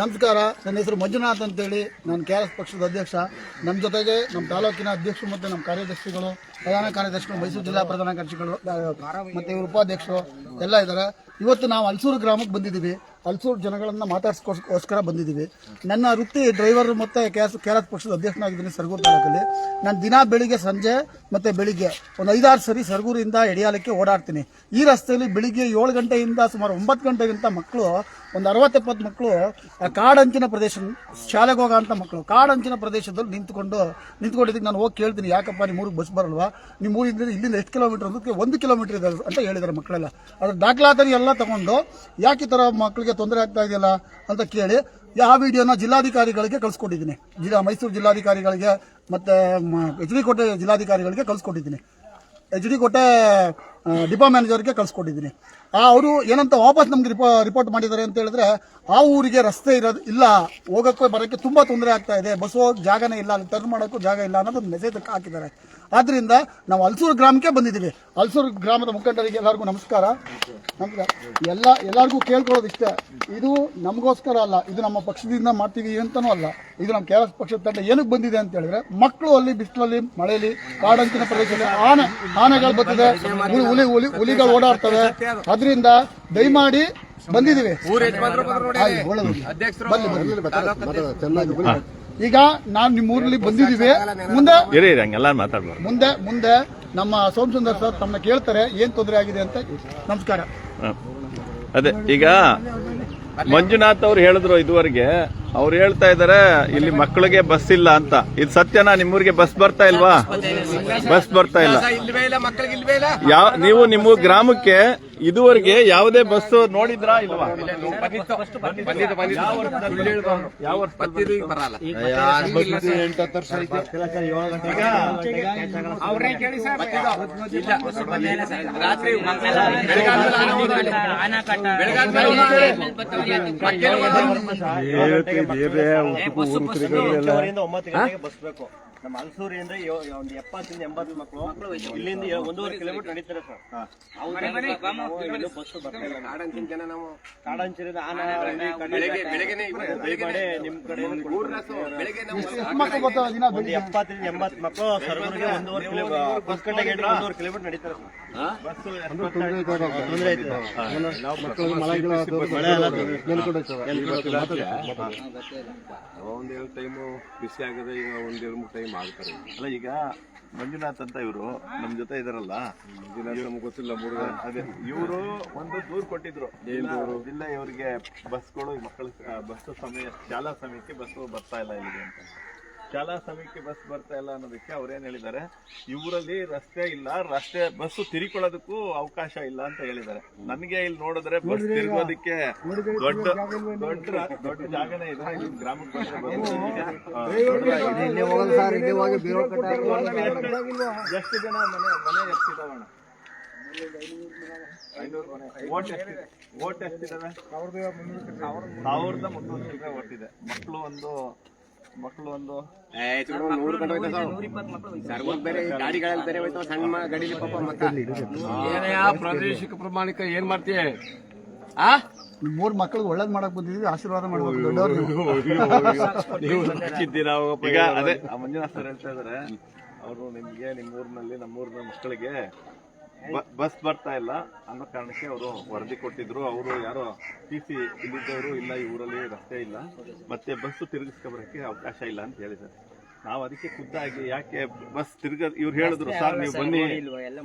ನಮಸ್ಕಾರ, ನನ್ನ ಹೆಸರು ಮಂಜುನಾಥ್ ಅಂತೇಳಿ. ನಾನು ಕೆ ಆರ್ ಎಸ್ ಪಕ್ಷದ ಅಧ್ಯಕ್ಷ. ನಮ್ಮ ಜೊತೆಗೆ ನಮ್ಮ ತಾಲೂಕಿನ ಅಧ್ಯಕ್ಷರು ಮತ್ತು ನಮ್ಮ ಕಾರ್ಯದರ್ಶಿಗಳು, ಪ್ರಧಾನ ಕಾರ್ಯದರ್ಶಿಗಳು, ಮೈಸೂರು ಜಿಲ್ಲಾ ಪ್ರಧಾನ ಕಾರ್ಯದರ್ಶಿಗಳು, ಮತ್ತು ಇವರು ಉಪಾಧ್ಯಕ್ಷರು ಎಲ್ಲ ಇದ್ದಾರೆ. ಇವತ್ತು ನಾವು ಹಲಸೂರು ಗ್ರಾಮಕ್ಕೆ ಬಂದಿದ್ದೀವಿ. ಹಲಸೂರು ಜನಗಳನ್ನು ಮಾತಾಡ್ಸ್ಕೋಸ್ಕರ ಬಂದಿದ್ದೀವಿ. ನನ್ನ ವೃತ್ತಿ ಡ್ರೈವರ್ ಮತ್ತು ಕೆ ಎಸ್ ಪಕ್ಷದ ಅಧ್ಯಕ್ಷನಾಗಿದ್ದೀನಿ ಸರ್ಗೂರು ತಾಲೂಕಲ್ಲಿ. ನಾನು ದಿನ ಬೆಳಿಗ್ಗೆ ಸಂಜೆ ಮತ್ತು ಬೆಳಿಗ್ಗೆ ಒಂದು ಐದಾರು ಸರಿ ಸರ್ಗೂರಿಂದ ಎಡಿಯಾಲಕ್ಕೆ ಓಡಾಡ್ತೀನಿ. ಈ ರಸ್ತೆಯಲ್ಲಿ ಬೆಳಿಗ್ಗೆ ಏಳು ಗಂಟೆಯಿಂದ ಸುಮಾರು ಒಂಬತ್ತು ಗಂಟೆಗಿಂತ ಮಕ್ಕಳು, ಒಂದು ಅರವತ್ತೆಪ್ಪತ್ತು ಮಕ್ಕಳು ಕಾಡಂಚಿನ ಪ್ರದೇಶ ಶಾಲೆಗೆ ಹೋಗೋ ಅಂಥ ಮಕ್ಕಳು ಕಾಡಂಚಿನ ಪ್ರದೇಶದಲ್ಲಿ ನಿಂತ್ಕೊಂಡು ನಿಂತ್ಕೊಂಡಿದ್ದಕ್ಕೆ ನಾನು ಹೋಗಿ ಕೇಳ್ತೀನಿ, ಯಾಕಪ್ಪ ನಿಮ್ಮ ಊರಿಗೆ ಬಸ್ ಬರಲ್ವಾ? ನಿಮ್ಮ ಊರಿಂದ ಇಲ್ಲಿಂದ ಎಷ್ಟು ಕಿಲೋಮೀಟರ್ ಅದಕ್ಕೆ ಒಂದು ಕಿಲೋಮೀಟರ್ ಇದೆ ಅಂತ ಹೇಳಿದ್ದಾರೆ ಮಕ್ಕಳೆಲ್ಲ. ಅದರ ದಾಖಲಾತಿ ಎಲ್ಲ ತಗೊಂಡು ಯಾಕೆ ಈ ಥರ ಮಕ್ಕಳಿಗೆ ತೊಂದರೆ ಆಗ್ತಾ ಇದೆಯಲ್ಲ ಅಂತ ಕೇಳಿ ಆ ವಿಡಿಯೋನ ಜಿಲ್ಲಾಧಿಕಾರಿಗಳಿಗೆ ಕಳಿಸ್ಕೊಟ್ಟಿದ್ದೀನಿ. ಜಿಲ್ಲಾ ಮೈಸೂರು ಜಿಲ್ಲಾಧಿಕಾರಿಗಳಿಗೆ ಮತ್ತು ಎಚ್ ಡಿ ಕೋಟೆ ಜಿಲ್ಲಾಧಿಕಾರಿಗಳಿಗೆ ಕಳಿಸ್ಕೊಟ್ಟಿದ್ದೀನಿ. ಎಚ್ ಡಿ ಕೋಟೆ ಡಿಪೋ ಮ್ಯಾನೇಜರ್ಗೆ ಕಳಿಸ್ಕೊಟ್ಟಿದ್ದೀನಿ. ಆ, ಅವರು ಏನಂತ ವಾಪಸ್ ನಮ್ಗೆ ರಿಪೋ, ರಿಪೋರ್ಟ್ ಮಾಡಿದ್ದಾರೆ ಅಂತ ಹೇಳಿದ್ರೆ, ಆ ಊರಿಗೆ ರಸ್ತೆ ಇರೋದು ಇಲ್ಲ, ಹೋಗೋಕ್ಕೆ ಬರೋಕ್ಕೆ ತುಂಬ ತೊಂದರೆ ಆಗ್ತಾ ಇದೆ, ಬಸ್ ಹೋಗಕ್ಕೆ ಜಾಗನೇ ಇಲ್ಲ, ಅಲ್ಲಿ ಟರ್ನ್ ಮಾಡೋಕ್ಕೂ ಜಾಗ ಇಲ್ಲ ಅನ್ನೋದು ಮೆಸೇಜ್ ಹಾಕಿದ್ದಾರೆ. ಆದ್ದರಿಂದ ನಾವು ಅಲ್ಸೂರು ಗ್ರಾಮಕ್ಕೆ ಬಂದಿದ್ದೀವಿ. ಅಲ್ಸೂರು ಗ್ರಾಮದ ಮುಖಂಡರಿಗೆ ಎಲ್ಲರಿಗೂ ನಮಸ್ಕಾರ. ನಮಸ್ಕಾರ ಎಲ್ಲ ಎಲ್ಲರಿಗೂ ಕೇಳ್ಕೊಳ್ಳೋದು ಇಷ್ಟೇ. ಇದು ನಮಗೋಸ್ಕರ ಅಲ್ಲ ಇದು ನಮ್ಮ ಪಕ್ಷದಿಂದ ಮಾಡ್ತೀವಿ ಅಂತನೂ ಅಲ್ಲ. ಇದು ನಮ್ಮ ಕೆ ಆರ್ ಪಕ್ಷದ ತಂಡ ಏನಕ್ಕೆ ಬಂದಿದೆ ಅಂತ ಹೇಳಿದ್ರೆ ಮಕ್ಕಳು ಅಲ್ಲಿ ಬಿಸಿಲಲ್ಲಿ ಮಳೆಯಲ್ಲಿ ಕಾಡಂಚಿನ ಪ್ರದೇಶದಲ್ಲಿ ಆನೆ ಆನೆಗಳು ಬರ್ತದೆ. ಹುಲಿ ಹುಲಿ ಹುಲಿ ಹುಲಿಗಳು ಓಡಾಡ್ತವೆ. ಅದರಿಂದ ದಯಮಾಡಿ ಬಂದಿದ್ದೀವಿ. ಈಗ ನಾನು ನಿಮ್ಮ ಊರಲ್ಲಿ ಬಂದಿದ್ದೀವಿ. ಮುಂದೆ ಇರಿ ಇರಿ ಹಂಗೆಲ್ಲ ಮಾತಾಡ್ಬಾರ್ದು. ಮುಂದೆ ಮುಂದೆ ನಮ್ಮ ಸೋಮಸುಂದರ್ ಸರ್ ತಮ್ಮ ಕೇಳ್ತಾರೆ ಏನ್ ತೊಂದರೆ ಆಗಿದೆ ಅಂತ ನಮಸ್ಕಾರ. ಅದೇ ಈಗ ಮಂಜುನಾಥ್ ಅವ್ರು ಹೇಳಿದ್ರು ಇದುವರೆಗೆ ಅವ್ರು ಹೇಳ್ತಾ ಇದಾರೆ ಇಲ್ಲಿ ಮಕ್ಕಳಿಗೆ ಬಸ್ ಇಲ್ಲ ಅಂತ. ಇದು ಸತ್ಯನಾ ನಿಮ್ಮೂರಿಗೆ ಬಸ್ ಬರ್ತಾ ಇಲ್ವಾ? ಬಸ್ ಬರ್ತಾ ಇಲ್ಲ. ಇಲ್ವೇ ಇಲ್ಲ ಮಕ್ಕಳಿಗೆ ಇಲ್ವೇ ಇಲ್ಲ ಯಾವ ನೀವು ನಿಮ್ಮ ಗ್ರಾಮಕ್ಕೆ ಇದುವರೆಗೆ ಯಾವುದೇ ಬಸ್ ನೋಡಿದ್ರಾ ಇಲ್ವಾ? ಇಲ್ಲ ರಾತ್ರಿ ಎಂಟೂವರೆಯಿಂದ ಒಂಬತ್ತು ಗಂಟೆಗೆ ಬಸ್ ಬೇಕು. ನಮ್ಮ ಅಲ್ಸೂರಿ ಯೋ- ಒಂದು ಎಪ್ಪತ್ತರಿಂದ ಎಂಬತ್ತು ಮಕ್ಕಳು ಇಲ್ಲಿಂದ ಒಂದೂವರೆ ಕಿಲೋಮೀಟರ್ ನಡೀತಾರೆ ಸರ್. ಅವ್ರು ಬಸ್ ಬರ್ತಾ ಇಲ್ಲ ನಾಡಂಚಿನ ಜನ ನಾವು. ಕಾಡಂಚಿರಿಂದ ಆನ ಬೆಳಗ್ಗೆ ಬೆಳಗ್ಗೆನೆ ನಿಮ್ ಕಡೆ ಬೆಳಗ್ಗೆ ನಾವು ಎಷ್ಟು ಮಕ್ಕಳು ಬರ್ತಾವೆ ದಿನ ಒಂದು ಬೆಳಿಗ್ಗೆ? ಎಪ್ಪತ್ತರಿಂದ ಎಂಬತ್ತು ಮಕ್ಕಳು ಸರ್ವರಿಗೆ ಒಂದೂವರೆ ಕಿಲೋಮೀಟರ್ ಬಸ್ ಗಂಟೆಗೆ ಒಂದೂವರೆ ಕಿಲೋಮೀಟರ್ ನಡೀತಾರೆ ಸರ್. ತೊಂದರೆ ಮಳೆ ಎಲ್ಲ ಟೈಮು ಬಿಸಿ ಆಗದೆ ಈಗ ಒಂದೆರಡು ಮೂರು ಟೈಮ್ ಆಗ್ತಾರೆ ಅಲ್ಲ ಈಗ ಮಂಜುನಾಥ್ ಅಂತ ಇವರು ನಮ್ ಜೊತೆ ಇದಾರಲ್ಲ? ಮಂಜುನಾಥ್ ನಮ್ಗೆ ಗೊತ್ತಿಲ್ಲ ಮೂರು ಅದೇ ಇವರು ಒಂದು ದೂರ್ ಕೊಟ್ಟಿದ್ರು. ಇಲ್ಲ ಇವರಿಗೆ ಬಸ್ಗಳು ಮಕ್ಕಳ ಬಸ್ ಸಮಯ ಶಾಲಾ ಸಮಯಕ್ಕೆ ಬಸ್ ಬರ್ತಾ ಇಲ್ಲ ಇಲ್ಲಿಗೆ ಅಂತ. ಶಾಲಾ ಸಮಯಕ್ಕೆ ಬಸ್ ಬರ್ತಾ ಇಲ್ಲ ಅನ್ನೋದಕ್ಕೆ ಅವ್ರೇನು ಹೇಳಿದ್ದಾರೆ? ಇವರಲ್ಲಿ ರಸ್ತೆ ಇಲ್ಲ ರಸ್ತೆ ಬಸ್ ತಿರುಕೊಳ್ಳೋದಕ್ಕೂ ಅವಕಾಶ ಇಲ್ಲ ಅಂತ ಹೇಳಿದ್ದಾರೆ. ನನಗೆ ಇಲ್ಲಿ ನೋಡಿದ್ರೆ ಬಸ್ ತಿರುಗೋದಕ್ಕೆ ದೊಡ್ಡ ದೊಡ್ಡ ದೊಡ್ಡ ಜಾಗನೇ ಇದೆ. ಇಲ್ಲಿ ಗ್ರಾಮಕ್ಕೆ ಎಷ್ಟು ಜನ ಮನೆ ಮನೆ ಎಷ್ಟಿದಾವಣ ಐನೂರು ಮನೆ. ಓಟ್ ಎಷ್ಟಿದೆ ಓಟ್ ಎಷ್ಟಿದಾವೆ? ಸಾವಿರದ ಮುನ್ನೂರು ಓಟ್ ಇದೆ. ಮಕ್ಕಳು ಒಂದು ಮಕ್ಕಳು ಒಂದು ನೂರು ಗಂಟೆ ಹೋಯ್ತಾ ಸರ್ವರ್ ಬೇರೆ ಗಾಡಿಗಳಲ್ಲಿ ಬೇರೆ ಹೋಯ್ತಾವ ಸಣ್ಣ ಮ- ಪಾಪ ಮಕ್ಕ ಏನೇ ಪ್ರಾದೇಶಿಕ ಪ್ರಮಾಣಿಕ ಏನ್ ಮಾಡ್ತೀಯ? ಆ? ಮೂರ್ ಮಕ್ಳಿಗೆ ಒಳ್ಳೇದ್ ಮಾಡಕ್ ಬಂದಿದ್ದೀವಿ ಆಶೀರ್ವಾದ ಮಾಡ್ಬೇಕು ದೊಡ್ಡವ್ರು ಹೇಳ್ತಾ ಇದಾರೆ ಅವರು ನಿಮ್ಗೆ ನಿಮ್ಮ ಊರಿನಲ್ಲಿ ನಮ್ಮೂರಿನ ಮಕ್ಕಳಿಗೆ ಬಸ್ ಬರ್ತಾ ಇಲ್ಲ. ಅನ್ನೋ ಕಾರಣಕ್ಕೆ ಅವರು ವರದಿ ಕೊಟ್ಟಿದ್ರು. ಅವರು ಯಾರೋ ಟಿ ಸಿ ಇಲ್ಲಿದ್ದವರು ಇಲ್ಲ, ಈ ಊರಲ್ಲಿ ರಸ್ತೆ ಇಲ್ಲ. ಮತ್ತೆ ಬಸ್ ತಿರುಗಿಸ್ಕೊಬರಕ್ಕೆ ಅವಕಾಶ ಇಲ್ಲ ಅಂತ ಹೇಳಿದ್ದಾರೆ. ನಾವು ಅದಕ್ಕೆ ಖುದ್ದಾಗಿ ಯಾಕೆ ಬಸ್ ತಿರ್ಗ ಇವ್ರು ಹೇಳಿದ್ರು ಸರ್ ನೀವು ಬನ್ನಿ.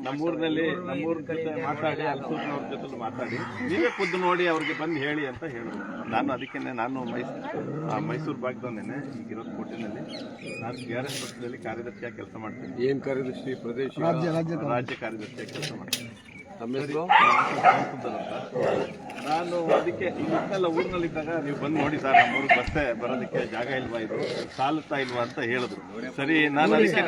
ನಮ್ಮೂರಿನಲ್ಲಿ ನಮ್ಮೂರ ಜೊತೆ ಮಾತಾಡಿ ಅವ್ರ ಜೊತೆ ಮಾತಾಡಿ. ನೀವೇ ಖುದ್ದು ನೋಡಿ ಅವ್ರಿಗೆ ಬಂದು ಹೇಳಿ ಅಂತ ಹೇಳಿದ್ರು. ನಾನು ಅದಕ್ಕೆ ನಾನು ಮೈಸೂರು ಮೈಸೂರು ಭಾಗದವನ್ನೇನೆ ಈಗಿರೋ ಕೋಟೆನಲ್ಲಿ. ನಾನು ಕೆ ಆರ್ ಎಸ್ ಪಕ್ಷದಲ್ಲಿ ಕಾರ್ಯದರ್ಶಿಯಾಗಿ ಕೆಲಸ ಮಾಡ್ತೀನಿ. ಏನು ಕಾರ್ಯದರ್ಶಿ ಪ್ರದೇಶ? ರಾಜ್ಯ ರಾಜ್ಯ ರಾಜ್ಯ ಕಾರ್ಯದರ್ಶಿಯಾಗಿ ಕೆಲಸ ಮಾಡ್ತೀನಿ. ನಮ್ಮ. ನಾನು ಅದಕ್ಕೆ ಇಷ್ಟೆಲ್ಲ ಊರಿನಲ್ಲಿದ್ದಾಗ ನೀವು ಬಂದು ನೋಡಿ ಸರ್ ನಮ್ಮ ಊರಿಗೆ ಬಸ್ತೆ ಬರೋದಕ್ಕೆ ಜಾಗ ಇಲ್ವಾ ಇದು ಸಾಲುತ್ತಾ ಇಲ್ವಾ ಅಂತ ಹೇಳಿದ್ರು. ಸರಿ ನಾನು ಅದಕ್ಕೆ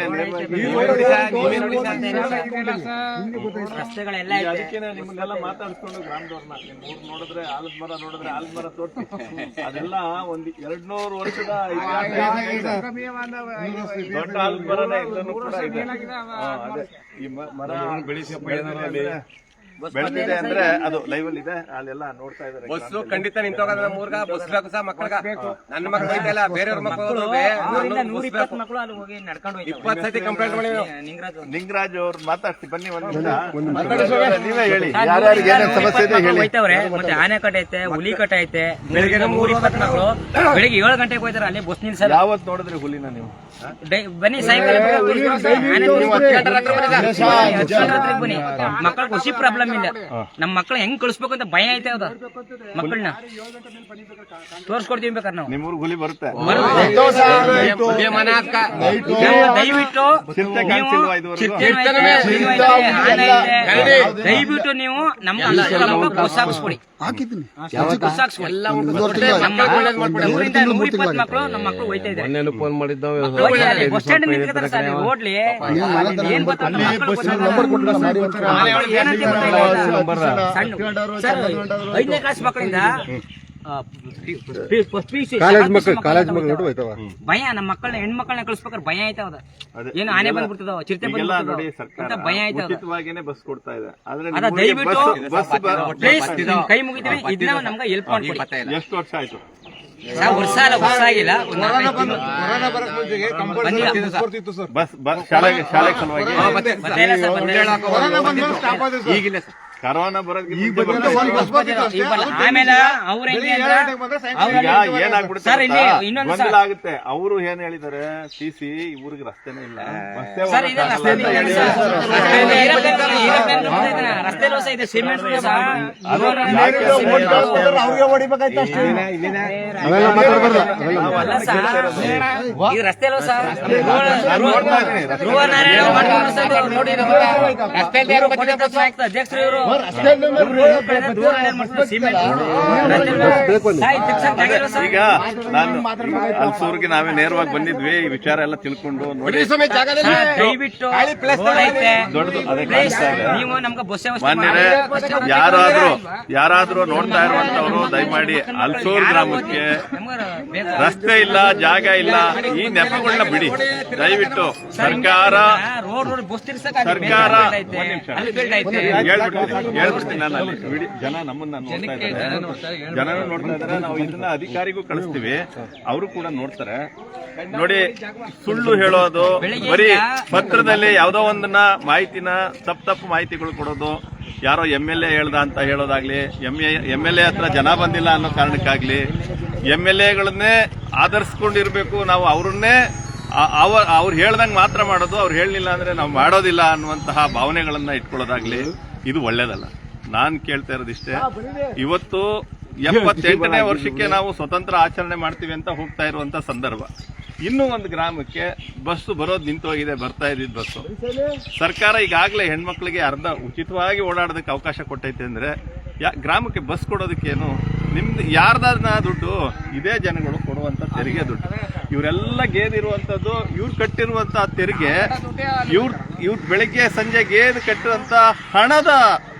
ಅದಕ್ಕೆ ನಿಮ್ಮನ್ನೆಲ್ಲ ಮಾತಾಡ್ಸ್ಕೊಂಡು ಗ್ರಾಮದವ್ರನ್ನ ನಿಮ್ ಊರು ನೋಡಿದ್ರೆ ಆಲದ ಮರ ನೋಡಿದ್ರೆ ಆಲದ ಮರ ತೋಟ ಅದೆಲ್ಲ ಒಂದ್ ಎರಡ್ ನೂರು ವರ್ಷದ ದೊಡ್ಡ ಆಲದ ಮರನೇ ಎಲ್ಲನೂ ಕೂಡ ಇದೆ. ಈ ಮರ ಬೆಳೆಸಿ ಬೆಳೆದಿದೆ ಅಂದ್ರೆ ಅದು ಲೈವ್ ಅಲ್ಲಿ ಇದೆ ಅಲ್ಲೆಲ್ಲ ನೋಡ್ತಾ ಇದಾರೆ ಬಸ್ಸು ಖಂಡಿತ ನಿಂತೋಗದ ಮೂರ್ಗ ಬಸ್ ಬೇಕು ಸಹ ಮಕ್ಕಳಿಗ ನನ್ನ ಮಕ್ಳು ಐತಲ್ಲ ಬೇರೆಯವ್ರ ಮಕ್ಕಳು ಇಪ್ಪತ್ತು ಮಕ್ಕಳು ಅಲ್ಲಿ ಹೋಗಿ ನಡ್ಕೊಂಡು ಹೋಯ್ತಾವೆ. ಇಪ್ಪತ್ತು ಸತಿ ಕಂಪ್ಲೇಂಟ್ ಮಾಡಿ. ನಿಂಗರಾಜ್ ಅವ್ರು. ನಿಂಗರಾಜ್ ಅವ್ರು ಮಾತಾಡ್ತಿ ಬನ್ನಿ ಒಂದ್ ನಿಮಿಷ ನೀವೇ ಹೇಳಿ ಯಾರ್ಯಾರಿಗೆ ಏನೇನ್ ಸಮಸ್ಯೆ ಇದೆ ಹೇಳಿ ಹೋಯ್ತಾವ್ರೆ ಮತ್ತೆ ಆನೆ ಕಟ್ ಐತೆ ಹುಲಿ ಕಟ್ ಐತೆ ಬೆಳಿಗ್ಗೆ ಮೂರ್ ಇಪ್ಪತ್ ಮಕ್ಕಳು ಬೆಳಿಗ್ಗೆ ಏಳು ಗಂಟೆಗೆ ಹೋಯ್ತಾರೆ ಅಲ್ಲಿ ಬಸ್ ನಿಲ್ಸ ಯಾವತ್ ನೋಡಿದ್ರಿ ಹುಲಿನ ನೀವು ಬನ್ನಿ ಸಾಯಂಕಾಲ ಮಕ್ಕಳ ಬನ್ನಿ ಮಕ್ಕಳಿಗೆ ಖುಷಿ ಪ್ರಾಬ್ಲಮ್ ಇಲ್ಲ ನಮ್ಮ ಮಕ್ಳು ಹೆಂಗ್ ಕಳಿಸ್ಬೇಕು ಅಂತ ಭಯ ಐತೆ ಅದ. ಮಕ್ಕಳನ್ನ ತೋರ್ಸ್ಕೊಡ್ತೀವಿ ಬೇಕಾದ್ರೆ ನಾವು. ನಿಮ್ಮೂರ್ ಗುಲಿ ಬರುತ್ತೆ. ದಯವಿಟ್ಟು. ದಯವಿಟ್ಟು ನೀವು ನಮ್ಮ ನಮ್ಮ ಮಕ್ಕಳು ನಮ್ಮ ಮಕ್ಕಳು ಹೋಯ್ತಾ ಇದ್ದಾರೆ. ಫೋನ್ ಮಾಡಿದ್ದಾವೆ ಬಸ್ ಸ್ಟ್ಯಾಂಡ್ ಸರ್ ಏನ್ ಗೊತ್ತಾ ಒಂದ್ಸಲ. ಏನಂತ ಗೊತ್ತಾಗಿಲ್ಲ. ಐದನೇ ಕ್ಲಾಸ್ ಮಕ್ಕಳಿಂದ ಕಾಲೇಜ್ ಮಕ್ಕಳು ಕಾಲೇಜ್ ಮಕ್ಕಳು ಭಯ ನಮ್ಮ ಮಕ್ಕಳನ್ನ ಹೆಣ್ಮಕ್ಳನ್ನ ಕಳಿಸ್ಬೇಕಾದ್ರೆ ಭಯ ಆಯ್ತದ ಏನ್ ಏನು ಆನೆ ಬಂದ್ಬಿಡ್ತದ ಚಿರತೆ ನೋಡಿ ಸರ್ಕಾರ ಅಂತ ಭಯ ಬಸ್ ಕೊಡ್ತಾ ಇದೆ. ಆದ್ರೆ ದಯವಿಟ್ಟು ಕೈ ಮುಗಿತೀವಿ ಇದನ್ನ ನಮ್ಗೆ ಹೆಲ್ಪ್ ಮಾಡ್ಕೊಡಿ. ಎಷ್ಟು ವರ್ಷ ಆಯ್ತು? ವರ್ಷ ಅಲ್ಲ ವರ್ಷ ಆಗಿಲ್ಲ. ಬಸ್ ಶಾಲೆ ಸಲುವಾಗಿ. ಬರ್ತಾ ಇಲ್ಲ ಸರ್, ಕರೋನಾ ಬರೋದಕ್ಕೆ ಮುಂಚೆ ಬರ್ತಾ ಇತ್ತು. ಈಗ ಬರಲ್ಲ. ಆಮೇಲೆ ಅವ್ರ ಹೆಂಗೆ ಅಂದ್ರೆ ಅವ್ರ ಈಗ ಏನಾಗ್ಬಿಡುತ್ತೆ ಸರ್ ಇಲ್ಲಿ ಗೊತ್ತಾ? ಇನ್ನೊಂದು ಗೊಂದಲ ಆಗುತ್ತೆ. ಅವರು ಏನ್ ಹೇಳಿದಾರೆ? ಸಿ ಸಿ ಊರಿಗೆ ರಸ್ತೆನೇ ಇಲ್ಲ. ಬಸ್ಸೇ ಸರ್ ಇದೆ ಹೋಗಕ್ಕಾಗಲ್ಲ ರಸ್ತೆ ಅಂತ ಇದೆ. ಸರ್. ಇದೆ, ಇದೆ, ಸಿಮೆಂಟ್ ಸಿಮೆಂಟ್ ಅಲ್ಲ ಸರ್ ಈಗ ರಸ್ತೆ ಲೋಸ ನೋಡ್ತಾ ಇದೀನಿ, ರಸ್ತೆ ಧ್ರುವ ನಾರಾಯಣ ಮಾಡ್ಕೊಂಡು ಸರ್ ಇದು ನೋಡಿ ಇದು ರಸ್ತೆಯಲ್ಲಿ ಯಾರು ಕೊಟ್ಟೆ ಪ್ರಶ್ನೆ ಆಗ್ತದೆ ಅಧ್ಯಕ್ಷರು ಇವರು. ಈಗ ನಾನು ಅಲ್ಸೂರ್ಗೆ ನಾವೇ ನೇರವಾಗಿ ಬಂದಿದ್ವಿ ಈ ವಿಚಾರ ಎಲ್ಲ ತಿಳ್ಕೊಂಡು ನೋಡಿ ದಯವಿಟ್ಟು ದೊಡ್ಡದು ಅದೇ ಕಾಣಿಸ್ತಾ ಇದೆ ಮಾನ್ಯರೇ. ಯಾರಾದ್ರೂ ಯಾರಾದ್ರೂ ನೋಡ್ತಾ ಇರುವಂತವ್ರು ದಯಮಾಡಿ ಅಲ್ಸೂರ್ ಗ್ರಾಮಕ್ಕೆ ರಸ್ತೆ ಇಲ್ಲ ಜಾಗ ಇಲ್ಲ ಈ ನೆಪಗಳನ್ನ ಬಿಡಿ ದಯವಿಟ್ಟು ಸರ್ಕಾರ ರೋಡ್ ರೋಡ್ ಬಸ್ ತಿರ್ಸಕ್ ಅಲ್ಲಿ ಸರ್ಕಾರ ಬೇರೆ ಹೇಳ್ಬಿಡ್ತೀನಿ. ನಾನು ಅಲ್ಲಿ. ಜನ ನಮ್ಮನ್ನ ನೋಡ್ತಾ ಇದ್ದಾರೆ. ಜನನು ನೋಡ್ತಾ ಇದ್ದಾರೆ. ನಾವು ಇದನ್ನ ಅಧಿಕಾರಿಗೂ ಕಳಿಸ್ತೀವಿ. ಅವರು ಕೂಡ ನೋಡ್ತಾರೆ. ನೋಡಿ ಸುಳ್ಳು ಹೇಳೋದು ಬರೀ ಪತ್ರದಲ್ಲಿ ಯಾವ್ದೋ ಒಂದನ್ನ ಮಾಹಿತಿನ ತಪ್ಪು ತಪ್ಪು ಮಾಹಿತಿಗಳು ಕೊಡೋದು. ಯಾರೋ ಎಂ ಎಲ್ ಎ ಹೇಳ್ದ ಅಂತ ಹೇಳೋದಾಗ್ಲಿ M A M L A ಹತ್ರ ಜನ ಬಂದಿಲ್ಲ ಅನ್ನೋ ಕಾರಣಕ್ಕಾಗ್ಲಿ ಎಂ ಎಲ್ ಎಗಳನ್ನೇ ಆಧರಿಸ್ಕೊಂಡಿರ್ಬೇಕು. ನಾವು ಅವ್ರನ್ನೇ ಆ- ಅವ ಅವ್ರು ಹೇಳ್ದಂಗೆ ಮಾತ್ರ ಮಾಡೋದು. ಅವ್ರು ಹೇಳಲಿಲ್ಲ ಅಂದ್ರೆ ನಾವು ಮಾಡೋದಿಲ್ಲ ಅನ್ನುವಂತಹ ಭಾವನೆಗಳನ್ನ ಇಟ್ಕೊಳ್ಳೋದಾಗ್ಲಿ. ಇದು ಒಳ್ಳೇದಲ್ಲ. ನಾನ್ ಕೇಳ್ತಾ ಇರೋದಿಷ್ಟೇ ಇವತ್ತು ಎಪ್ಪತ್ತೆಂಟನೇ ವರ್ಷಕ್ಕೆ ನಾವು ಸ್ವತಂತ್ರ ಆಚರಣೆ ಮಾಡ್ತೀವಿ ಅಂತ ಹೋಗ್ತಾ ಇರುವಂತ ಸಂದರ್ಭ. ಇನ್ನೂ ಒಂದು ಗ್ರಾಮಕ್ಕೆ ಬಸ್ಸು ಬರೋದು ನಿಂತೋಗಿದೆ ಬರ್ತಾ ಇದ್ದಿದ್ದು ಬಸ್ಸು. ಸರ್ಕಾರ ಈಗಾಗಲೇ ಹೆಣ್ಮಕ್ಳಿಗೆ ಅರ್ಧ ಉಚಿತವಾಗಿ ಓಡಾಡೋದಕ್ಕೆ ಅವಕಾಶ ಕೊಟ್ಟೈತೆ ಅಂದ್ರೆ ಯಾ ಗ್ರಾಮಕ್ಕೆ ಬಸ್ ಕೊಡೋದಕ್ಕೇನು? ನಿಮ್ದು ಯಾರ್ದಾದ್ರ ದುಡ್ಡು ಇದೇ ಜನಗಳು ಕೊಡುವಂತ ತೆರಿಗೆ ದುಡ್ಡು. ಇವರೆಲ್ಲ ಗೇದಿರುವಂತದ್ದು ಇವ್ರು ಕಟ್ಟಿರುವಂತ ತೆರಿಗೆ ಇವ್ರ ಇವ್ರ ಬೆಳಿಗ್ಗೆ ಸಂಜೆ ಗೇದು ಕಟ್ಟಿರುವಂತ ಹಣದ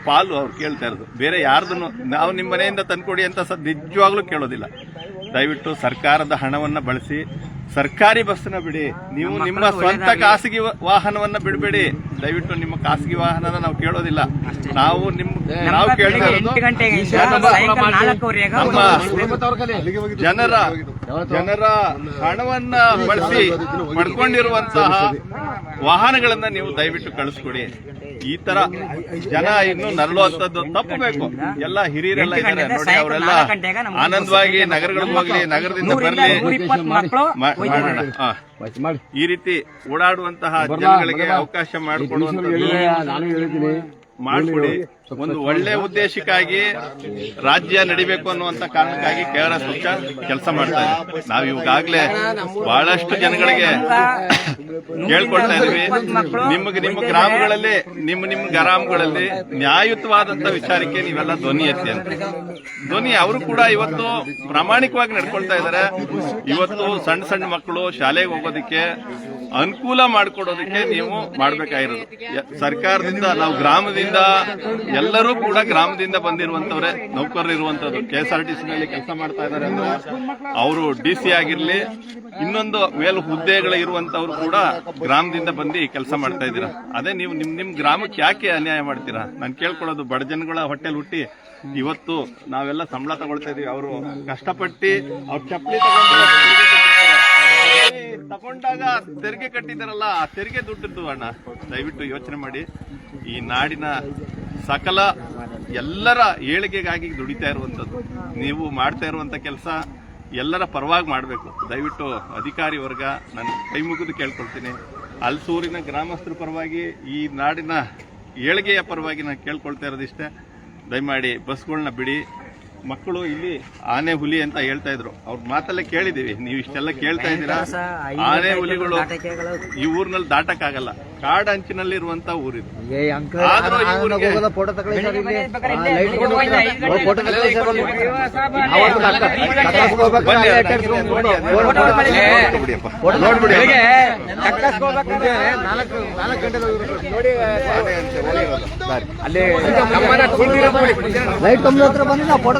ಪಾಲು ಅವ್ರು ಕೇಳ್ತಾ ಇರೋದು. ಬೇರೆ ಯಾರ್ದನ್ನು ನಾವು ನಿಮ್ಮ ಮನೆಯಿಂದ ತಂದ್ಕೊಡಿ ಅಂತ ಸಹ ನಿಜವಾಗ್ಲೂ ಕೇಳೋದಿಲ್ಲ. ದಯವಿಟ್ಟು ಸರ್ಕಾರದ ಹಣವನ್ನ ಬಳಸಿ ಸರ್ಕಾರಿ ಬಸ್ನ ಬಿಡಿ. ನೀವು ನಿಮ್ಮ ಸ್ವಂತ ಖಾಸಗಿ ವಾಹನವನ್ನ ಬಿಡಬೇಡಿ. ದಯವಿಟ್ಟು ನಿಮ್ಮ ಖಾಸಗಿ ವಾಹನನ ನಾವು ಕೇಳೋದಿಲ್ಲ. ನಾವು ನಿಮ್ ನಾವು ಕೇಳ್ತಾ ಇರೋದು ಜನರ ಜನರ ಹಣವನ್ನ ಬಳಸಿ ಪಡ್ಕೊಂಡಿರುವಂತಹ ವಾಹನಗಳನ್ನ ನೀವು ದಯವಿಟ್ಟು ಕಳಿಸ್ಕೊಡಿ. ಈ ತರ ಜನ ಇನ್ನು ನರಳುವಂತದ್ದು ತಪ್ಪಬೇಕು ಎಲ್ಲ ಹಿರಿಯರೆಲ್ಲ ಇದ್ದಾರೆ ನೋಡಿ ಅವರೆಲ್ಲ ಆನಂದವಾಗಿ ನಗರಗಳಿಗೆ ಹೋಗ್ಲಿ ನಗರದಿಂದ ಬರಲಿ. ಬರ್ಲಿ ಮಾಡೋಣ ಈ ರೀತಿ ಓಡಾಡುವಂತಹ ಜನಗಳಿಗೆ ಅವಕಾಶ ಮಾಡಿಕೊಡುವಂತ ನಾನು ಹೇಳಿದ್ದೀನಿ. ಮಾಡ್ಕೊಡಿ. ಒಂದು ಒಳ್ಳೆ ಉದ್ದೇಶಕ್ಕಾಗಿ ರಾಜ್ಯ ನಡಿಬೇಕು ಅನ್ನುವಂತ ಕಾರಣಕ್ಕಾಗಿ ಕೆ ಆರ್ ಎಸ್ ಪಕ್ಷ ಕೆಲಸ ಮಾಡ್ತಾ ಇದೆ. ನಾವು ಇವಾಗಲೇ ಬಹಳಷ್ಟು ಜನಗಳಿಗೆ ಕೇಳ್ಕೊಳ್ತಾ ಇದೀವಿ. ನಿಮ್ಗೆ ನಿಮ್ಮ ಗ್ರಾಮಗಳಲ್ಲಿ ನಿಮ್ಮ ನಿಮ್ಮ ಗ್ರಾಮಗಳಲ್ಲಿ ನ್ಯಾಯಯುತವಾದಂತ ವಿಚಾರಕ್ಕೆ ನೀವೆಲ್ಲ ಧ್ವನಿ ಎತ್ತಿ ಅಂತ. ಧ್ವನಿ ಅವರು ಕೂಡ ಇವತ್ತು ಪ್ರಾಮಾಣಿಕವಾಗಿ ನಡ್ಕೊಳ್ತಾ ಇದ್ದಾರೆ. ಇವತ್ತು ಸಣ್ಣ ಸಣ್ಣ ಮಕ್ಕಳು ಶಾಲೆಗೆ ಹೋಗೋದಕ್ಕೆ ಅನುಕೂಲ ಮಾಡಿಕೊಡೋದಕ್ಕೆ ನೀವು ಮಾಡಬೇಕಾಗಿರೋದು. ಸರ್ಕಾರದಿಂದ ನಾವು ಗ್ರಾಮದಿಂದ ಎಲ್ಲರೂ ಕೂಡ ಗ್ರಾಮದಿಂದ ಬಂದಿರುವಂತವ್ರೆ ನೌಕರರು ಇರುವಂತದ್ದು ಕೆ ಎಸ್ ಆರ್ ಕೆಲಸ ಮಾಡ್ತಾ ಇದ್ದಾರೆ ಅಂದ್ರೆ ಅವರು ಡಿ ಸಿ ಆಗಿರ್ಲಿ, ಇನ್ನೊಂದು ಮೇಲ್ ಹುದ್ದೆಗಳು ಇರುವಂತವ್ರು ಕೂಡ ಗ್ರಾಮದಿಂದ ಬಂದು ಕೆಲಸ ಮಾಡ್ತಾ ಇದ್ದೀರಾ. ಅದೇ ನೀವು ನಿಮ್ ನಿಮ್ ಗ್ರಾಮಕ್ಕೆ ಯಾಕೆ ಅನ್ಯಾಯ ಮಾಡ್ತೀರಾ? ನಾನು ಕೇಳ್ಕೊಳ್ಳೋದು ಬಡ ಜನಗಳ ಹೊಟ್ಟೆಲ್ ಹುಟ್ಟಿ ಇವತ್ತು ನಾವೆಲ್ಲ ಸಂಬಳ ತಗೊಳ್ತಾ ಇದೀವಿ. ಅವರು ಕಷ್ಟಪಟ್ಟು ಅವ್ರ ಚಪ್ಪಲಿ ತಗೊಂಡಾಗ ತೆರಿಗೆ ಕಟ್ಟಿದಾರಲ್ಲ ಆ ತೆರಿಗೆ ದುಡ್ಡಿದ್ದು ಅಣ್ಣ. ದಯವಿಟ್ಟು ಯೋಚನೆ ಮಾಡಿ. ಈ ನಾಡಿನ ಸಕಲ ಎಲ್ಲರ ಏಳಿಗೆಗಾಗಿ ದುಡಿತಾ ಇರುವಂತದ್ದು ನೀವು ಮಾಡ್ತಾ ಇರುವಂತ ಕೆಲಸ ಎಲ್ಲರ ಪರವಾಗಿ ಮಾಡಬೇಕು. ದಯವಿಟ್ಟು ಅಧಿಕಾರಿ ವರ್ಗ ನಾನು ಕೈ ಮುಗಿದು ಕೇಳ್ಕೊಳ್ತೀನಿ. ಅಲ್ಸೂರಿನ ಗ್ರಾಮಸ್ಥರ ಪರವಾಗಿ, ಈ ನಾಡಿನ ಏಳಿಗೆಯ ಪರವಾಗಿ ನಾನು ಕೇಳ್ಕೊಳ್ತಾ ಇರೋದಿಷ್ಟೇ. ದಯಮಾಡಿ ಬಸ್ಗಳನ್ನ ಬಿಡಿ. ಮಕ್ಕಳು ಇಲ್ಲಿ ಆನೆ ಹುಲಿ ಅಂತ ಹೇಳ್ತಾ ಇದ್ರು. ಅವ್ರ ಮಾತಲ್ಲೇ ಕೇಳಿದೀವಿ ನೀವು ಇಷ್ಟೆಲ್ಲ ಕೇಳ್ತಾ ಇದ್ದೀರಾ? ಆನೆ ಹುಲಿಗಳು ಈ ಊರ್ನಲ್ ದಾಟಕ್ ಆಗಲ್ಲ ಕಾಡ್ ಅಂಚಿನಲ್ಲಿ ಇರುವಂತ ಊರಿದು ಅಲ್ಲಿ. ಲೈಟ್ ಕಂಬದ ಹತ್ರ ಬಂದು ನಾವು ಫೋಟೋ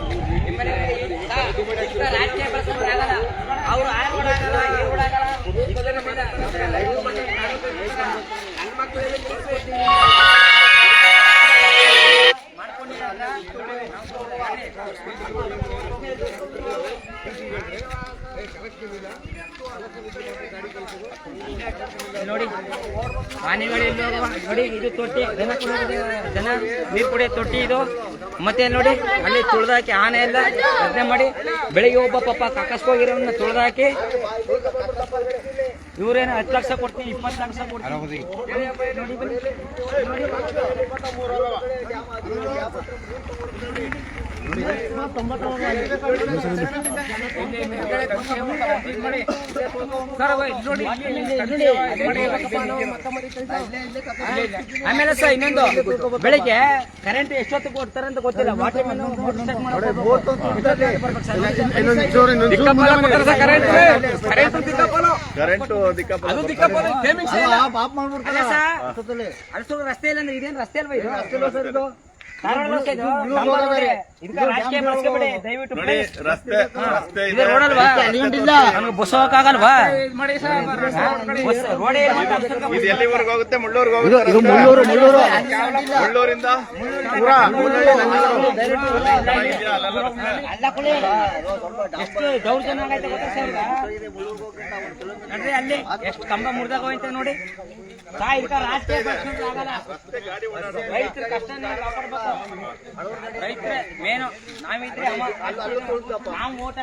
ತೊಟ್ಟಿ ದನ ನೀರು ಕುಡಿಯೋ ತೊಟ್ಟಿ ಇದು. ಮತ್ತೆ ನೋಡಿ ಅಲ್ಲಿ ತುಳಿದಾಕಿ ಆನೆ ಎಲ್ಲ ಯತ್ನೆ ಮಾಡಿ, ಬೆಳಿಗ್ಗೆ ಒಬ್ಬ ಪಾಪ ಕಕ್ಕಸ್ಕೋಗಿರೋನ್ನ ತುಳಿದಾಕಿ ಇವ್ರೇನು ಹತ್ತು ಲಕ್ಷ ಕೊಡ್ತೀನಿ ಇಪ್ಪತ್ತು ಲಕ್ಷ ಕೊಡ್ತೀನಿ ನೋಡಿ ಬನ್ನಿ. ಆಮೇಲೆ ಸರ್ ಇನ್ನೊಂದು ಬೆಳಿಗ್ಗೆ ಕರೆಂಟ್ ಎಷ್ಟೊತ್ತು ಕೊಡ್ತಾರೆ ಅಂತ ಗೊತ್ತಿಲ್ಲ ವಾಟರ್ ಕರೆಂಟ್ ಕರೆಂಟು ದಿಕ್ಕಾಪಾಲ ಪಾಪ್ ಮಾಡ್ಬಿಡ್ತಾರೆ. ಅಲ್ಸೂರು ರಸ್ತೆ ಇಲ್ಲ ಅಂದ್ರೆ ಇದೇನು ರಸ್ತೆ ಅಲ್ವಾ ಇದು? ರಸ್ತೆ ನೋಡಿ ರಸ್ತೆ ರಸ್ತೆ ಇದು ಇದೆ. ಎಲ್ಲಿವರೆಗೂ ಹೋಗುತ್ತೆ? ಮುಳ್ಳೂರ್ಗೆ ಹೋಗುತ್ತೆ ಇದು ಮುಳ್ಳೂರು ಮುಳ್ಳೂರು. ಮುಳ್ಳೂರಿಂದ? ಅಲ್ಲ ಎಷ್ಟು ದೌರ್ಜನ್ಯ ಆಗೈತೆ ಗೊತ್ತಾ ಸರ್ ನೋಡ್ರಿ ಅಲ್ಲಿ. ಎಷ್ಟು ಕಂಬ ಮುರಿದಾಗ ಹೋಯ್ತ ನೋಡಿ. ರಾಜಕೀಯ ರೈತರ ಕಷ್ಟ ಕಾಪಾಡ್ಬೇಕು. ರೈತರ ಮೇನು ನಾವಿದ್ರೆ ನಾವು ಓಟ್.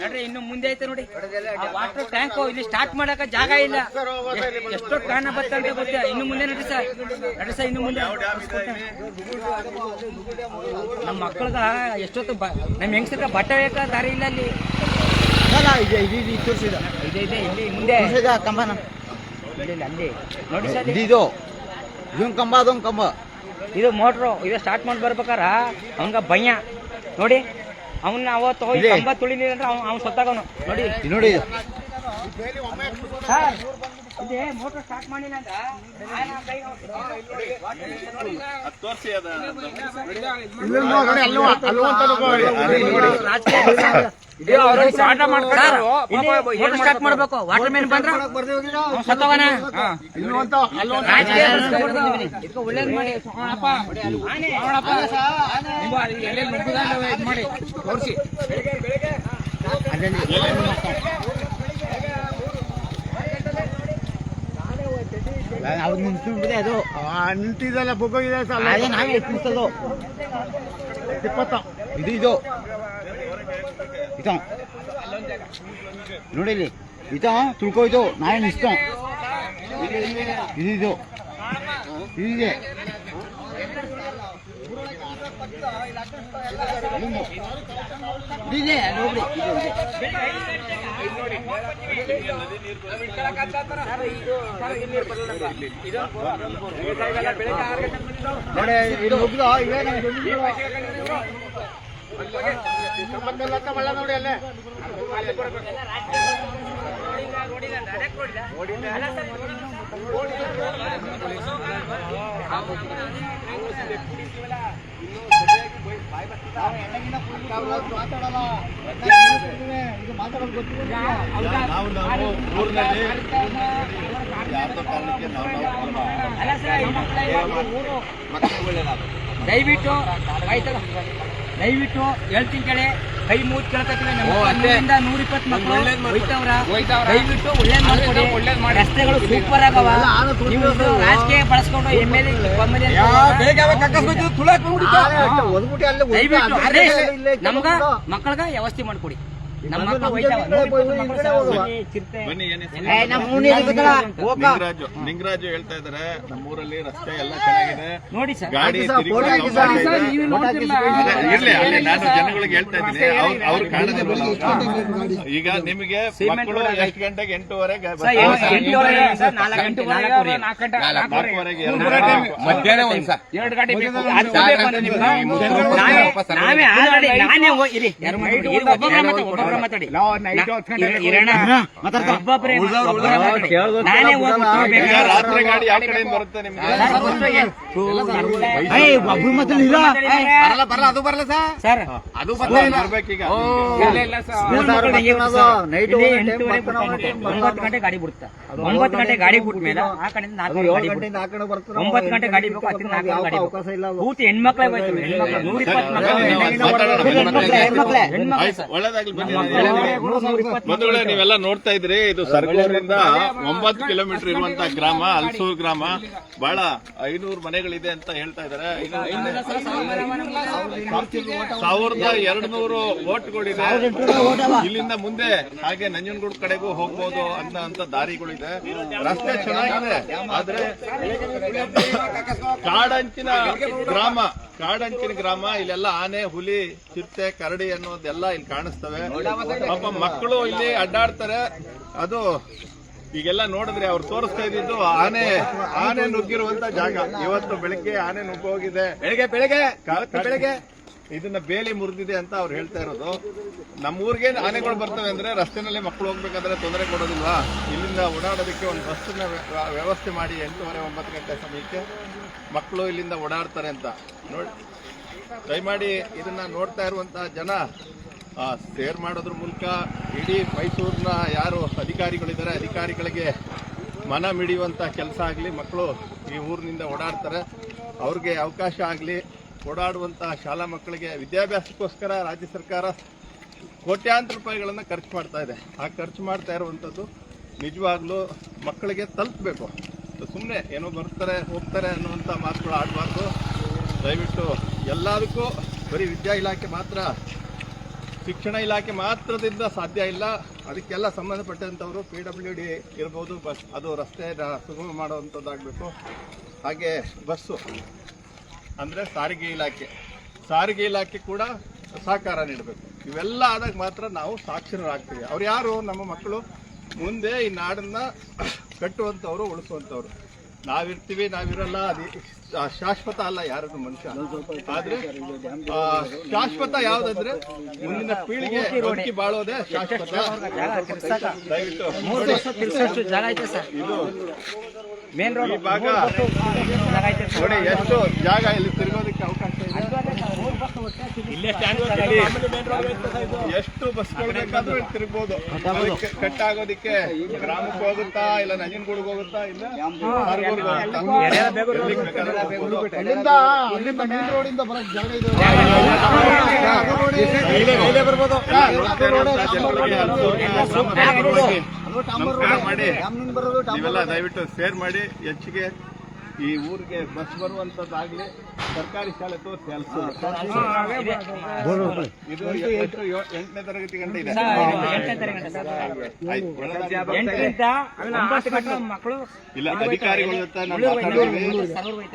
ನೋಡ್ರಿ ಇನ್ನು ಮುಂದೆ ಐತೆ ನೋಡಿ. ವಾಟರ್ ಟ್ಯಾಂಕ್ ಇಲ್ಲಿ ಸ್ಟಾರ್ಟ್ ಮಾಡಕ ಜಾಗ ಇಲ್ಲ. ಎಷ್ಟ್- ಕಾರಣ ಬರ್ತಂತ ಗೊತ್ತಿಲ್ಲ ಇನ್ನು ಮುಂದೆ ನಡ್ರಿ ಸರ್. ನಡ್ರಿ ಸರ್ ಇನ್ನು ಮುಂದೆ. ನಮ್ಮ ಮಕ್ಕಳಿಗೆ ಎಷ್ಟೊತ್ತು ನಮ್ಮ ಹೆಂಗಸ್ರಿಗೆ ಬಟ್ಟೆ ಬೇಕಾ? ದಾರಿ ಇಲ್ಲ ಅಲ್ಲಿ. ಇದೆ ಇದೆ ಇಲ್ಲಿ ಮುಂದೆ. ಕಂಬನ. ಇಲ್ಲಿ, ಅಲ್ಲಿ. ನೋಡಿ ಸರ್. ಇದು ಇದೊಂದು ಕಂಬ ಅದೊಂದು ಕಂಬ. ಇದು ಮೋಟ್ರು ಇದು ಸ್ಟಾರ್ಟ್ ಮಾಡಿ ಬರ್ಬೇಕಾರ ಅವಂಗ ಭಯ. ನೋಡಿ ಅವನ್ನ ಅವತ್ತು ಹೋಗಿ ಕಂಬ ತುಳಿಲಿಲ್ಲ ಅಂದ್ರೆ ಅವ್ನು ಅವ್ನು ಸತ್ತಾಗವನು. ನೋಡಿ ನೋಡಿ. ಸರ್. ಇದೆ ಮೋಟರ್ ಸ್ಟಾರ್ಟ್ ಮಾಡಿಲ್ಲ ತೋರಿಸಿ ಅದ. ಸ್ಟಾರ್ಟ್ ಮಾಡ್ಬೇಕು? ವಾಟರ್ ಮ್ಯಾನ್ ಬಂದ್ರ? ಒಳ್ಳೇದ್ ಮಾಡಿ. ನೋಡಪ್ಪ, ಅವ್ರು ನಿಂತ್ಕೊಂಡ್ಬಿಟ್ಟಿದೆ ಅದು ನಿಂತಿದ್ದಲ್ಲ ಬುಕ್ಕೋಗಿದೆ ಅದೇ ನಾವೇ ಎತ್ತಿಸ್ತದು ಇಪ್ಪತ್ತು. ಇದು ಇದು. ಇದು. ನೋಡಿ ಇಲ್ಲಿ ಇದು. ತುಳ್ಕೋಯ್ತು ನಾವೇ ನಿಸ್ತು ಇದು ಇದು. ಇದು ಮುಗ್ದು? ಇವೇ ನೋಡಿ ಜಮೀನುಗಳು. ನಾವು ನಾವು ದಯವಿಟ್ಟು ದಯವಿಟ್ಟು ಹೇಳ್ತೀನಿ ಕೇಳಿ. ಕೈ ಮೂತ್ ನೂರಿಂದ ನೂರ ಇಪ್ಪತ್ತು ಮಕ್ಕಳು ಹೋಯ್ತವ್ರ. ದಯವಿಟ್ಟು ಒಳ್ಳೇದ್ ಮಾಡ್ಕೊಡಿ. ರಸ್ತೆಗಳು ಸೂಪರ್ ಆಗವ. ನೀವು ರಾಜಕೀಯ ಬಳಸ್ಕೊಂಡು ಎಂ ಎಲ್ ದಯವಿಟ್ಟು ನಮ್ಗ ಮಕ್ಕಳಿಗೆ ಮಕ್ಕಳಿಗ ವ್ಯವಸ್ಥೆ ಮಾಡ್ಕೊಡಿ. ನಿಂಗರಾಜು ನಿಂಗರಾಜು ಹೇಳ್ತಾ ಇದಾರೆ ನಮ್ಮೂರಲ್ಲಿ ರಸ್ತೆ ಎಲ್ಲ ಚೆನ್ನಾಗಿದೆ. ನೋಡಿ ಸರ್. ಗಾಡಿ ಇರ್ಲಿ ಅಲ್ಲಿ ನಾನು ಜನಗಳಿಗೆ ಹೇಳ್ತಾ ಇದ್ದೀನಿ. ಅವ್ರು ಕಾಣದಿಲ್ಲ ಈಗ ನಿಮಗೆ ಮಕ್ಕಳು ಎಷ್ಟು ಗಂಟೆಗೆ ಎಂಟೂವರೆಗೆ ಎರಡು ಗಾಡಿ ನಾನೇ ಇರಿ. ಯಾರು ಮಾತಾಡಿ. ಇರೋಣ. ನಾನೇ ರಾತ್ರಿ ಗಾಡಿ ಯಾವ ಕಡೆಯಿಂದ ಬರುತ್ತೆ ನಿಮ್ಗೆ? ಬರಲ್ಲ ಅದು ಬರಲ್ಲ ಸರ್. ಅದು. ಒಂಬತ್ತು ಗಂಟೆ ಗಾಡಿ ಬಿಡುತ್ತೆ. ಒಂಬತ್ತು ಗಂಟೆ ಗಾಡಿ ಬಿಟ್ಟ ಮೇಲೆ ಆ ಕಡೆಯಿಂದ ನಾಲ್ಕು ಗಾಡಿ. ಒಂಬತ್ತು ಗಂಟೆ ಗಾಡಿ ಬೇಕು ಅದಕ್ಕೆ ನಾಲ್ಕು ಗಾಡಿ ಅವಕಾಶ ಇಲ್ಲ. ಪೂರ್ತಿ ಹೆಣ್ಮಕ್ಳೇ ನೂರ ಇಪ್ಪತ್ತು ಮಕ್ಕಳು. ಒಳ್ಳೇದಾಗ್ಲಿ ಬಂಧುಗಳೇ ನೀವೆಲ್ಲ ನೋಡ್ತಾ ಇದ್ರಿ ಇದು ಸರ್ಗೂರಿಂದ ಒಂಬತ್ತು ಕಿಲೋಮೀಟರ್ ಇರುವಂತ ಗ್ರಾಮ ಅಲ್ಸೂರ್ ಗ್ರಾಮ ಬಹಳ ಐನೂರು ಮನೆಗಳಿದೆ ಅಂತ ಹೇಳ್ತಾ ಇದಾರೆ ಸಾವಿರದ ಎರಡು ನೂರು ಓಟ್ಗಳಿದೆ ಇಲ್ಲಿಂದ ಮುಂದೆ ಹಾಗೆ ನಂಜನಗೂಡ್ ಕಡೆಗೂ ಹೋಗ್ಬೋದು ಅಂತ ಅಂತ ದಾರಿಗಳಿದೆ ರಸ್ತೆ ಚೆನ್ನಾಗಿದೆ ಆದ್ರೆ ಕಾಡಂಚಿನ ಗ್ರಾಮ ಕಾಡಂಚಿನ ಗ್ರಾಮ ಇಲ್ಲೆಲ್ಲ ಆನೆ ಹುಲಿ ಚಿರತೆ ಕರಡಿ ಅನ್ನೋದೆಲ್ಲ ಇಲ್ಲಿ ಕಾಣಿಸ್ತವೆ. ಪಾಪ ಮಕ್ಕಳು ಇಲ್ಲಿ ಅಡ್ಡಾಡ್ತಾರೆ. ಅದು ಈಗೆಲ್ಲ ನೋಡಿದ್ರೆ ಅವ್ರು ತೋರಿಸ್ತಾ ಇದ್ದಿದ್ದು ಆನೆ ಆನೆ ನುಗ್ಗಿರುವಂತ ಜಾಗ. ಇವತ್ತು ಬೆಳಿಗ್ಗೆ ಆನೆ ನುಗ್ಗೋಗಿದೆ. ಬೆಳಿಗ್ಗೆ ಬೆಳಿಗ್ಗೆ ಬೆಳಿಗ್ಗೆ. ಇದನ್ನ ಬೇಲಿ ಮುರಿದಿದೆ ಅಂತ ಅವ್ರು ಹೇಳ್ತಾ ಇರೋದು. ನಮ್ಮ ಊರಿಗೆ ಆನೆಗಳು ಬರ್ತವೆ ಅಂದ್ರೆ ರಸ್ತೆನಲ್ಲಿ ಮಕ್ಕಳು ಹೋಗ್ಬೇಕಾದ್ರೆ ತೊಂದರೆ ಕೊಡೋದಿಲ್ವಾ? ಇಲ್ಲಿಂದ ಓಡಾಡೋದಕ್ಕೆ ಒಂದು ಬಸ್ನ ವ್ಯವಸ್ಥೆ ಮಾಡಿ ಎಂಟೂವರೆ ಒಂಬತ್ತು ಗಂಟೆ ಸಮಯಕ್ಕೆ ಮಕ್ಕಳು ಇಲ್ಲಿಂದ ಓಡಾಡ್ತಾರೆ ಅಂತ. ನೋಡಿ. ದಯಮಾಡಿ ಇದನ್ನ ನೋಡ್ತಾ ಇರುವಂತಹ ಜನ ಶೇರ್ ಮಾಡೋದ್ರ ಮೂಲಕ ಇಡೀ ಮೈಸೂರಿನ ಯಾರು ಅಧಿಕಾರಿಗಳಿದ್ದಾರೆ, ಅಧಿಕಾರಿಗಳಿಗೆ ಮನ ಮಿಡಿಯುವಂತ ಕೆಲಸ ಆಗಲಿ, ಮಕ್ಕಳು ಈ ಊರಿನಿಂದ ಓಡಾಡ್ತಾರೆ. ಅವ್ರಿಗೆ ಅವಕಾಶ ಆಗಲಿ ಓಡಾಡುವಂತಹ ಶಾಲಾ ಮಕ್ಕಳಿಗೆ ವಿದ್ಯಾಭ್ಯಾಸಕ್ಕೋಸ್ಕರ ರಾಜ್ಯ ಸರ್ಕಾರ ಕೋಟ್ಯಾಂತರ ರೂಪಾಯಿಗಳನ್ನು ಖರ್ಚು ಮಾಡ್ತಾ ಇದೆ. ಆ ಖರ್ಚು ಮಾಡ್ತಾ ಇರುವಂಥದ್ದು ನಿಜವಾಗ್ಲೂ ಮಕ್ಕಳಿಗೆ ತಲುಪಬೇಕು. ಸುಮ್ಮನೆ ಏನೋ ಬರ್ತಾರೆ ಹೋಗ್ತಾರೆ ಅನ್ನುವಂಥ ಮಾತುಗಳು ಆಡಬಾರ್ದು. ದಯವಿಟ್ಟು ಎಲ್ಲದಕ್ಕೂ ಬರೀ ವಿದ್ಯಾ ಇಲಾಖೆ ಮಾತ್ರ, ಶಿಕ್ಷಣ ಇಲಾಖೆ ಮಾತ್ರದಿಂದ ಸಾಧ್ಯ ಇಲ್ಲ. ಅದಕ್ಕೆಲ್ಲ ಸಂಬಂಧಪಟ್ಟಂಥವರು ಪಿ ಡಬ್ಲ್ಯೂ ಡಿ ಇರ್ಬೋದು, ಬಸ್ ಅದು ರಸ್ತೆನ ಸುಗಮ ಮಾಡುವಂಥದ್ದಾಗಬೇಕು. ಹಾಗೆ ಬಸ್ಸು ಅಂದರೆ ಸಾರಿಗೆ ಇಲಾಖೆ. ಸಾರಿಗೆ ಇಲಾಖೆ ಕೂಡ ಸಹಕಾರ ನೀಡಬೇಕು. ಇವೆಲ್ಲ ಆದಾಗ ಮಾತ್ರ ನಾವು ಸಾಕ್ಷರರಾಗ್ತೀವಿ. ಅವ್ರು ಯಾರು? ನಮ್ಮ ಮಕ್ಕಳು. ಮುಂದೆ ಈ ನಾಡನ್ನು ಕಟ್ಟುವಂಥವ್ರು, ಉಳಿಸುವಂಥವ್ರು. ನಾವಿರ್ತೀವಿ ನಾವಿರಲ್ಲ. ಅದು ಶಾಶ್ವತ ಅಲ್ಲ ಯಾರದು ಮನುಷ್ಯ. ಆದ್ರೆ ಶಾಶ್ವತ ಯಾವ್ದಂದ್ರೆ ಮುಂದಿನ ಪೀಳಿಗೆ ರೊಟ್ಟಿ ಬಾಳೋದೇ ಶಾಶ್ವತ. ದಯವಿಟ್ಟು ಜಾಗ ಐತೆ ಸರ್. ಇದು ಮೇನ್ ರೋಡ್ ಭಾಗ ನೋಡಿ ಎಷ್ಟು ಜಾಗ ಇಲ್ಲಿ ತಿರುಗೋದಕ್ಕೆ ಅವಕಾಶ ಇದೆ ಇಲ್ಲಿ ಎಷ್ಟು ಬಸ್ಗಳು ಬೇಕಾದ್ರೂ ತಿರ್ಬೋದು ಕಟ್ ಆಗೋದಿಕ್ಕೆ ಗ್ರಾಮಕ್ಕೆ ಹೋಗುತ್ತಾ ಇಲ್ಲ ನಂಜನಗೂಡಿಗೆ ಹೋಗುತ್ತಾ ಇಲ್ಲ ಮಾಡಿ ನೀವೆಲ್ಲ ದಯವಿಟ್ಟು ಶೇರ್ ಮಾಡಿ ಹೆಚ್ಚಿಗೆ ಈ ಊರಿಗೆ ಬಸ್ ಬರುವಂತದ್ದಾಗ್ಲಿ ಸರ್ಕಾರಿ ಶಾಲೆ ತೋರಿಸಿ ಇದು ಎಷ್ಟು ಎಂಟನೇ ತರಗತಿ ಗಂಟೆ ಇದೆ. ಆಯ್ತು. ಮಕ್ಕಳು ಇಲ್ಲ ಅಧಿಕಾರಿಗಳ ಜೊತೆ ನಾವು ಮಾತಾಡಿದ್ವಿ.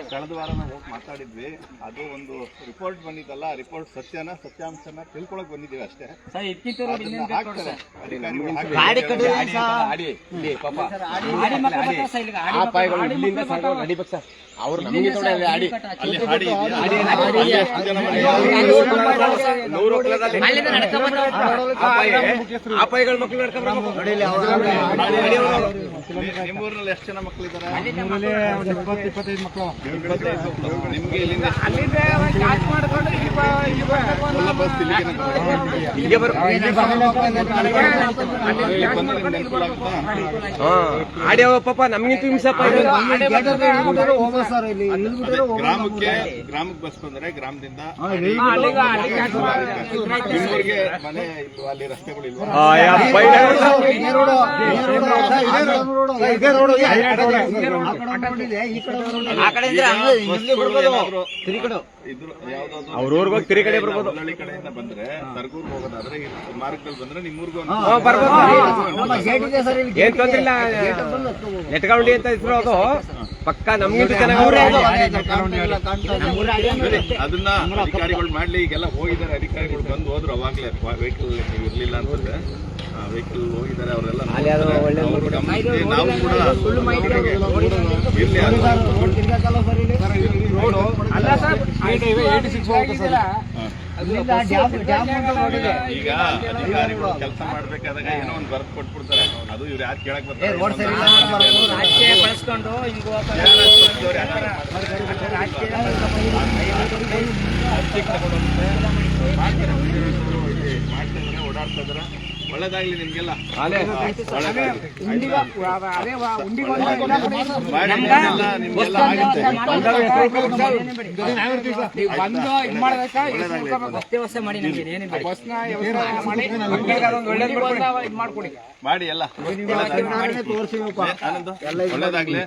ಕಳೆದ ವಾರ ನಾವು ಹೋಗಿ ಮಾತಾಡಿದ್ವಿ. ಅದು ಒಂದು ರಿಪೋರ್ಟ್ ಬಂದಿದ್ದಲ್ಲ ರಿಪೋರ್ಟ್ ಸತ್ಯನ ಸತ್ಯಾಂಶನ ತಿಳ್ಕೊಳಕ್ ಬಂದಿದ್ದೀವಿ ಅಷ್ಟೇ. ಹಾಕ್ತಾರೆ. ಅಧಿಕಾರಿಗಳು. ಕಟ್ಟಿದ್ರೆ ಆಡಿ ಪಾಪ. ಆಡಿ ಮಕ್ಕಳು ಬರ್ತಾರೆ ಸರ್ ಇಲ್ಲಿಗೆ. ಆಡಿ ಮಕ್ಕಳು- ಆಡಿ ಮಕ್ಕಳು ಸಾಕು ನಡಿ ಬಕ್ಸ ಅವ್ರು ನಮಗೆ ಆಡಿ ಅಲ್ಲಿ ಹಾಡಿ ಇದೆಯಾ? ಎಷ್ಟು ಜನ ಮನೆ? ನೂರು ಹೊಕ್ಲದಲ್ಲಿ ಅಲ್ಲಿಂದ ನಡ್ಕೊಂಡ್ ಬರ್ತಾರೆ. ಆ ಪಾಯ ಆ ಪಾಯಗಳ ಮಕ್ಕಳು ಎಷ್ಟು ಜನ ಇಪ್ಪತ್ತೈದು ಮಕ್ಕಳು ನಿಮ್ಗೆ ಇಲ್ಲಿಂದ ಇಲ್ಲಿಗೆ ಪಾಪ ನಮ್ಗಿಂತ ಹಿಂಸೆ ಪಾಯಗಳು ಅದೇ ಗ್ರಾಮಕ್ಕೆ ಗ್ರಾಮಕ್ಕೆ ಬಸ್ ಬಂದ್ರೆ ಗ್ರಾಮದಿಂದ ಮನೆ ಇಲ್ವಾ? ಅಲ್ಲಿ ರಸ್ತೆಗಳು ಇಲ್ವಾ? ಹೋಗಿ ತಿರುಗಿ ಕಡೆ. ಬರ್ಬೋದು. ಹಳ್ಳಿ ಕಡೆಯಿಂದ ಬಂದ್ರೆ ಸರ್ಗೂರ್ ಹೋಗೋದಾದ್ರೆ ಈ ಮಾರ್ಗದಲ್ಲಿ ಬಂದ್ರೆ ನಿಮ್ಮೂರ್ಗೂ ಬರ್ಬೋದು. ಏನ್ ನೆಟ್ಗೌಂಡಿ ಅಂತ ಇದ್ರು ಅದು. ಪಕ್ಕ ಅದು. ಅದನ್ನ ಅಧಿಕಾರಿಗಳು ಮಾಡ್ಲಿ ಈಗೆಲ್ಲ ಹೋಗಿದ್ದಾರೆ ಅಧಿಕಾರಿಗಳು ಬಂದು ಹೋದ್ರು ಅವಾಗ್ಲೇ ವೆಹಿಕಲ್ ಇರ್ಲಿಲ್ಲ ಅಂತಂದ್ರೆ. ವೆಹಿಕಲ್ ಹೋಗಿದ್ದಾರೆ ಅವರೆಲ್ಲ ನಾವು ಕೂಡ ಇರ್ಲಿ ಅದು. ಈಗ ಅಧಿಕಾರಿಗಳು ಕೆಲಸ ಮಾಡ್ಬೇಕಾದಾಗ ಏನೋ ಒಂದು ಕೊಟ್ಬಿಡ್ತಾರೆ. ಅದು ಇವ್ರು ಯಾರು ಕೇಳಕ್ ಬರ್ತಾರೆ? ಓಡಾಡ್ತಾ ಇದಾರೆ. ಒಳ್ಳೇದಾಗ್ಲಿ ನಿಮ್ಗೆಲ್ಲ. ಮಾಡಿ ಎಲ್ಲ ಒಳ್ಳೇದಾಗ್ಲಿ.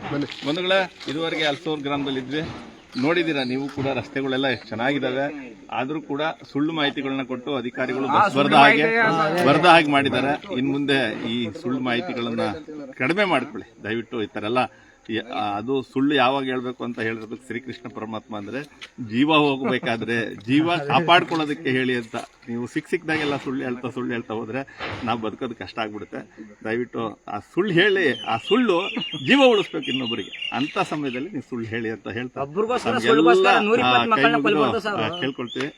ಬಂಧುಗಳೇ ಇದುವರೆಗೆ ಅಲ್ಸೂರ್ ಗ್ರಾಮದಲ್ಲಿ ಇದ್ವಿ ನೋಡಿದೀರಾ ನೀವು ಕೂಡ ರಸ್ತೆಗಳೆಲ್ಲ ಎಷ್ಟು ಚೆನ್ನಾಗಿದ್ದಾವೆ. ಆದ್ರೂ ಕೂಡ ಸುಳ್ಳು ಮಾಹಿತಿಗಳನ್ನ ಕೊಟ್ಟು ಅಧಿಕಾರಿಗಳು ಬರದ ಹಾಗೆ ಬರ್ದ ಹಾಗೆ ಮಾಡಿದ್ದಾರೆ. ಇನ್ ಮುಂದೆ ಈ ಸುಳ್ಳು ಮಾಹಿತಿಗಳನ್ನ ಕಡಿಮೆ ಮಾಡ್ಕೊಳ್ಳಿ. ದಯವಿಟ್ಟು ಈ ತರ ಎಲ್ಲ ಅದು ಸುಳ್ಳು ಯಾವಾಗ ಹೇಳ್ಬೇಕು ಅಂತ ಹೇಳಿರೋದಕ್ಕೆ ಶ್ರೀಕೃಷ್ಣ ಪರಮಾತ್ಮ ಅಂದ್ರೆ ಜೀವ ಹೋಗಬೇಕಾದ್ರೆ ಜೀವ ಕಾಪಾಡ್ಕೊಳ್ಳೋದಕ್ಕೆ ಹೇಳಿ ಅಂತ. ನೀವು ಸಿಕ್ ಸಿಕ್ಕದಾಗೆಲ್ಲ ಸುಳ್ಳು ಹೇಳ್ತಾ ಸುಳ್ಳು ಹೇಳ್ತಾ ಹೋದ್ರೆ ನಾವು ಬದುಕೋದು ಕಷ್ಟ ಆಗ್ಬಿಡುತ್ತೆ. ದಯವಿಟ್ಟು ಆ ಸುಳ್ಳು ಹೇಳಿ ಆ ಸುಳ್ಳು ಜೀವ ಉಳಿಸ್ಬೇಕು ಇನ್ನೊಬ್ಬರಿಗೆ. ಅಂತ ಸಮಯದಲ್ಲಿ ನೀವು ಸುಳ್ಳು ಹೇಳಿ ಅಂತ ಹೇಳ್ತಾ. ಕೇಳ್ಕೊಳ್ತೀವಿ.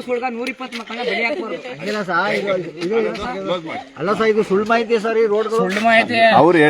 ಸುಳ್ಗ ನೂರ ಇಪ್ಪತ್ತು ಮಕ್ಕಳನ್ನ ಬೆಳೆ ಹಾಕ್ಬಾರ್ದು ಕ್ಲೋಸ್ ಮಾಡಿ ಅಲ್ಲ ಸರ್ ಇದು ಸುಳ್ಳು ಮಾಹಿತಿ ಸರ್ ಈ ರೋಡ್ ಸುಳ್ಳು ಮಾಹಿತಿ ಅವ್ರು